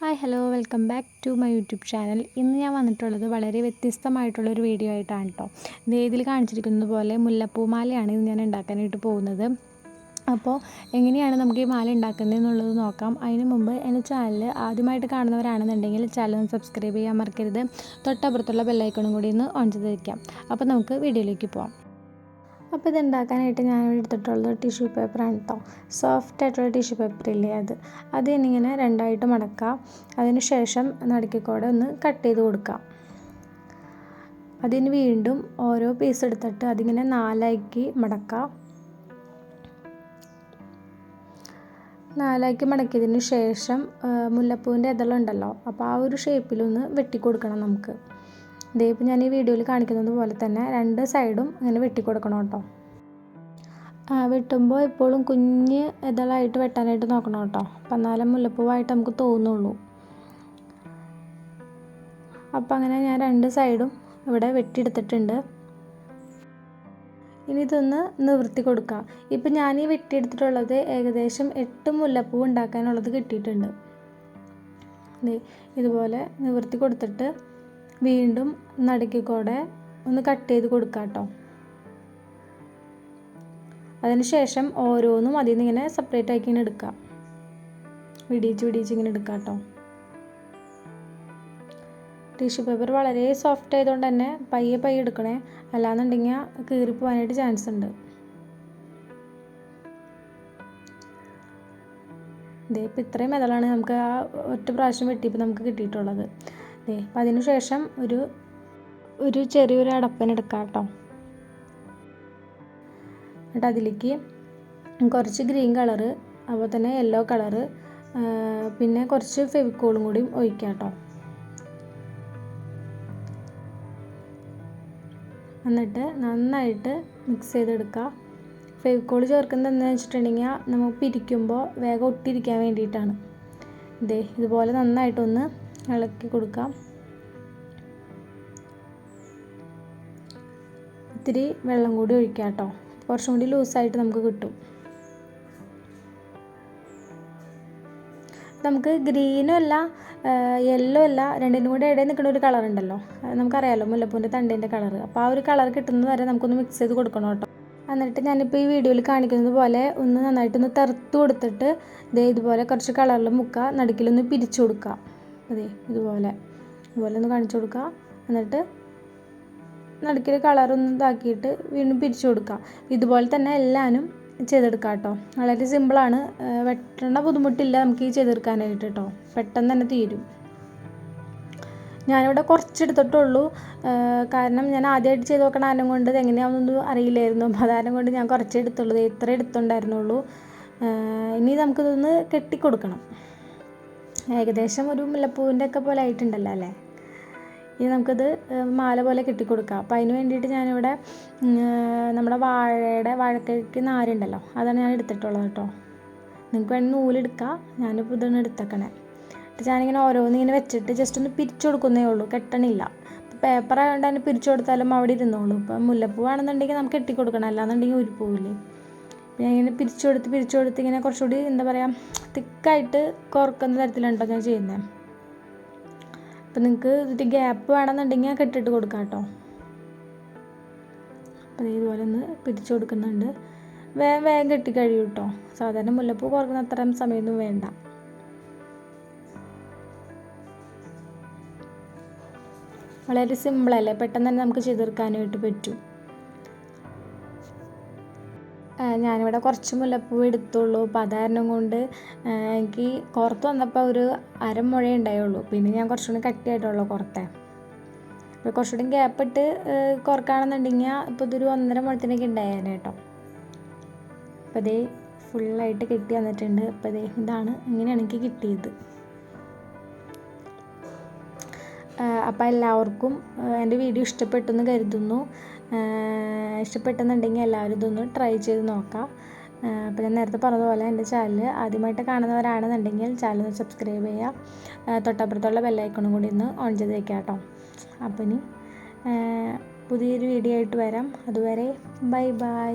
Hi hello welcome back to my YouTube channel. ഇന്ന് ഞാൻ വന്നിട്ടുള്ളത് വളരെ വ്യത്യസ്തമായിട്ടുള്ളൊരു വീഡിയോ ആയിട്ടാണ് കേട്ടോ ഇതിൽ കാണിച്ചിരിക്കുന്നത് പോലെ മുല്ലപ്പൂമാലയാണ് ഇന്ന് ഞാൻ ഉണ്ടാക്കാനായിട്ട് പോകുന്നത്. അപ്പോൾ എങ്ങനെയാണ് നമുക്ക് ഈ മാല ഉണ്ടാക്കുന്നത് എന്നുള്ളത് നോക്കാം. അതിന് മുമ്പ് എന്റെ ചാനൽ ആദ്യമായിട്ട് കാണുന്നവരാണെന്നുണ്ടെങ്കിൽ ചാനൽ സബ്സ്ക്രൈബ് ചെയ്യാൻ മറക്കരുത്. തൊട്ടപ്പുറത്തുള്ള ബെല്ലൈക്കണും കൂടി ഒന്ന് ഓൺ ചെയ്ത് വയ്ക്കാം അപ്പോൾ നമുക്ക് വീഡിയോയിലേക്ക് പോകാം അപ്പോൾ ഇത് ഉണ്ടാക്കാനായിട്ട് ഞാൻ എടുത്തിട്ടുള്ളത് ടിഷ്യൂ പേപ്പറാണ് കേട്ടോ സോഫ്റ്റ് ആയിട്ടുള്ള ടിഷ്യൂ പേപ്പർ ഇല്ലേ അത്. അത് ഇങ്ങനെ രണ്ടായിട്ട് മടക്കാം. അതിന് ശേഷം നടുക്കിക്കൂടെ ഒന്ന് കട്ട് ചെയ്ത് കൊടുക്കാം. അതിന് വീണ്ടും ഓരോ പീസ് എടുത്തിട്ട് അതിങ്ങനെ നാലാക്കി മടക്കാം. നാലാക്കി മടക്കിയതിന് ശേഷം മുല്ലപ്പൂവിന്റെ ഇതളുണ്ടല്ലോ. അപ്പോൾ ആ ഒരു ഷേപ്പിലൊന്ന് വെട്ടിക്കൊടുക്കണം നമുക്ക്. ഇപ്പം ഞാൻ ഈ വീഡിയോയിൽ കാണിക്കുന്നത് പോലെ തന്നെ രണ്ട് സൈഡും ഇങ്ങനെ വെട്ടിക്കൊടുക്കണം കേട്ടോ. വെട്ടുമ്പോൾ എപ്പോഴും കുഞ്ഞ് ഇതളായിട്ട് വെട്ടാനായിട്ട് നോക്കണം കേട്ടോ. അപ്പം എന്നാലും മുല്ലപ്പൂവായിട്ട് നമുക്ക് തോന്നുള്ളൂ. അപ്പം അങ്ങനെ ഞാൻ രണ്ട് സൈഡും ഇവിടെ വെട്ടിയെടുത്തിട്ടുണ്ട്. ഇനി ഇതൊന്ന് നിവർത്തി കൊടുക്കാം. ഇപ്പം ഞാൻ ഈ വെട്ടിയെടുത്തിട്ടുള്ളത് ഏകദേശം എട്ട് മുല്ലപ്പൂ ഉണ്ടാക്കാനുള്ളത് കിട്ടിയിട്ടുണ്ട്. ഇതുപോലെ നിവർത്തി കൊടുത്തിട്ട് വീണ്ടും നടുക്കിക്കൂടെ ഒന്ന് കട്ട് ചെയ്ത് കൊടുക്കാം കേട്ടോ അതിനുശേഷം ഓരോന്നും അതിൽ നിന്ന് ഇങ്ങനെ സെപ്പറേറ്റ് ആക്കി ഇങ്ങനെ എടുക്കാം. വിടിയിച്ച് വിടിയിച്ച് ഇങ്ങനെ എടുക്കാം കേട്ടോ ടിഷ്യൂ പേപ്പർ വളരെ സോഫ്റ്റ് ആയതുകൊണ്ട് തന്നെ പയ്യെ പയ്യെ എടുക്കണേ. അല്ലാന്നുണ്ടെങ്കിൽ കീറിപ്പോവാനായിട്ട് ചാൻസ് ഉണ്ട്. ഇതേ ഇപ്പം ഇത്രയും മെതലാണ് നമുക്ക് ആ ഒറ്റ പ്രാവശ്യം വെട്ടിയപ്പോൾ നമുക്ക് കിട്ടിയിട്ടുള്ളത്. ദേ അപ്പം അതിന് ശേഷം ഒരു ഒരു ചെറിയൊരു അടപ്പനെടുക്കാം കേട്ടോ. എന്നിട്ട് അതിലേക്ക് കുറച്ച് ഗ്രീൻ കളറ് അതുപോലെ തന്നെ യെല്ലോ കളറ് പിന്നെ കുറച്ച് ഫെവിക്കോളും കൂടി ഒഴിക്കാം കേട്ടോ. എന്നിട്ട് നന്നായിട്ട് മിക്സ് ചെയ്തെടുക്കുക ഫെവിക്കോൾ ചേർക്കുന്നത് എന്താണെന്ന് വെച്ചിട്ടുണ്ടെങ്കിൽ നമുക്ക് പിരിക്കുമ്പോൾ വേഗം ഒട്ടിരിക്കാൻ വേണ്ടിയിട്ടാണ്. ഇതേ ഇതുപോലെ നന്നായിട്ടൊന്ന് ഇളക്കി കൊടുക്കാം. ഇത്തിരി വെള്ളം കൂടി ഒഴിക്കാം കേട്ടോ. കുറച്ചും കൂടി ലൂസായിട്ട് നമുക്ക് കിട്ടും. നമുക്ക് ഗ്രീനും അല്ല യെല്ലോ അല്ല രണ്ടിനും കൂടെ ഇടയിൽ നിൽക്കുന്ന ഒരു കളർ ഉണ്ടല്ലോ. നമുക്കറിയാമല്ലോ മുല്ലപ്പൂവിന്റെ തണ്ടിന്റെ കളർ അപ്പോൾ ആ ഒരു കളർ കിട്ടുന്നത് വരെ നമുക്കൊന്ന് മിക്സ് ചെയ്ത് കൊടുക്കണം കേട്ടോ. എന്നിട്ട് ഞാനിപ്പോൾ ഈ വീഡിയോയിൽ കാണിക്കുന്നത് പോലെ ഒന്ന് നന്നായിട്ടൊന്ന് തെറുത്ത് കൊടുത്തിട്ട് ഇതേ ഇതുപോലെ കുറച്ച് കളറിൽ മുക്കുക നടുക്കിലൊന്ന് പിരിച്ചു കൊടുക്കുക അതെ ഇതുപോലെ. ഇതുപോലെ ഒന്ന് കാണിച്ചു കൊടുക്കുക എന്നിട്ട് നടുക്കിൽ കളറൊന്ന് ഇതാക്കിയിട്ട് വീണ്ടും പിരിച്ചു കൊടുക്കുക ഇതുപോലെ തന്നെ എല്ലാവരും ചെയ്തെടുക്കാം കേട്ടോ വളരെ സിമ്പിളാണ് വെട്ടേണ്ട ബുദ്ധിമുട്ടില്ല നമുക്ക് ഈ ചെയ്തെടുക്കാനായിട്ട് കേട്ടോ പെട്ടെന്ന് തന്നെ തീരും. ഞാനിവിടെ കുറച്ചെടുത്തിട്ടുള്ളൂ. കാരണം ഞാൻ ആദ്യമായിട്ട് ചെയ്ത് നോക്കണ ആരും കൊണ്ട് ഇത് എങ്ങനെയാണെന്നൊന്നും അറിയില്ലായിരുന്നു. അതാരം കൊണ്ട് ഞാൻ കുറച്ചെടുത്തുള്ളൂ ഇത്ര എടുത്തുണ്ടായിരുന്നുള്ളൂ. ഇനി നമുക്കിതൊന്ന് കെട്ടിക്കൊടുക്കണം. ഏകദേശം ഒരു മുല്ലപ്പൂവിന്റെ ഒക്കെ പോലെ ആയിട്ടുണ്ടല്ലോ അല്ലേ? ഇനി നമുക്കിത് മാല പോലെ കെട്ടിക്കൊടുക്കാം. അപ്പോൾ അതിന് വേണ്ടിയിട്ട് ഞാനിവിടെ നമ്മുടെ വാഴയുടെ വാഴക്കയ്ക്ക് നാരുണ്ടല്ലോ അതാണ് ഞാൻ എടുത്തിട്ടുള്ളത് കേട്ടോ. നിങ്ങൾക്ക് വേണമെങ്കിൽ നൂലെടുക്കാം. ഞാനിപ്പോൾ ഇതാണ് എടുത്തേക്കണേ. എന്നിട്ട് ഞാനിങ്ങനെ ഓരോന്നിങ്ങനെ വെച്ചിട്ട് ജസ്റ്റ് ഒന്ന് പിരിച്ചു കൊടുക്കുന്നേ ഉള്ളൂ. കെട്ടണില്ല. പേപ്പർ ആയതുകൊണ്ട് തന്നെ പിരിച്ചു കൊടുത്താലും അവിടെ ഇരുന്നോളൂ. ഇപ്പം മുല്ലപ്പൂവാണെന്നുണ്ടെങ്കിൽ നമുക്ക് കെട്ടിക്കൊടുക്കണം. അല്ലാന്നുണ്ടെങ്കിൽ ഉരുപ്പോവില്ലേ പിന്നെ ഇങ്ങനെ പിരിച്ചു കൊടുത്ത് പിരിച്ചു കൊടുത്ത് ഇങ്ങനെ കുറച്ചുകൂടി എന്താ പറയുക തിക്കായിട്ട് കുറക്കുന്ന തരത്തിലാണ് ഞാൻ ചെയ്യുന്നത് അപ്പം നിങ്ങൾക്ക് ഇതിന്റെ ഗ്യാപ്പ് വേണമെന്നുണ്ടെങ്കിൽ കെട്ടിട്ട് കൊടുക്കാം കേട്ടോ. അപ്പം ഇതുപോലെ ഒന്ന് പിരിച്ചു കൊടുക്കുന്നുണ്ട്. വേഗം വേഗം കെട്ടി കഴിയും കേട്ടോ. സാധാരണ മുല്ലപ്പൂ കുറക്കുന്ന അത്രയും സമയമൊന്നും വേണ്ട. വളരെ സിമ്പിളല്ലേ പെട്ടെന്ന് തന്നെ നമുക്ക് ചെയ്തെടുക്കാനായിട്ട് പറ്റും. ഞാനിവിടെ കുറച്ച് മുല്ലപ്പൂ എടുത്തുള്ളൂ. അപ്പോൾ അതാരണം കൊണ്ട് എനിക്ക് കുറത്ത് വന്നപ്പോൾ ഒരു അരമുഴ ഉണ്ടായുള്ളൂ. പിന്നെ ഞാൻ കുറച്ചുകൂടി കട്ടിയായിട്ടുള്ളൂ കുറത്തെ അപ്പോൾ കുറച്ചുകൂടി ഗ്യാപ്പ് ഇട്ട് കുറക്കാണെന്നുണ്ടെങ്കിൽ ഇപ്പോൾ ഇതൊരു ഒന്നര മുഴത്തിനൊക്കെ ഉണ്ടായേനെ കേട്ടോ. അപ്പോൾ ഇതേ ഫുള്ളായിട്ട് കെട്ടി വന്നിട്ടുണ്ട്. അപ്പോൾ ഇതേ ഇതാണ് ഇങ്ങനെയാണ് എനിക്ക് കിട്ടിയത്. അപ്പോൾ എല്ലാവർക്കും എന്റെ വീഡിയോ ഇഷ്ടപ്പെട്ടെന്ന് കരുതുന്നു. ഇഷ്ടപ്പെട്ടെന്നുണ്ടെങ്കിൽ എല്ലാവരും ഇതൊന്ന് ട്രൈ ചെയ്ത് നോക്കാം. അപ്പോൾ ഞാൻ നേരത്തെ പറഞ്ഞതുപോലെ എന്റെ ചാനൽ ആദ്യമായിട്ട് കാണുന്നവരാണെന്നുണ്ടെങ്കിൽ ചാനൽ സബ്സ്ക്രൈബ് ചെയ്യുക. തൊട്ടപ്പുറത്തുള്ള ബെല്ലൈക്കണും കൂടി ഒന്ന് ഓൺ ചെയ്ത് വയ്ക്കാം കേട്ടോ. അപ്പം ഇനി പുതിയൊരു വീഡിയോ ആയിട്ട് വരാം. അതുവരെ ബൈ ബൈ.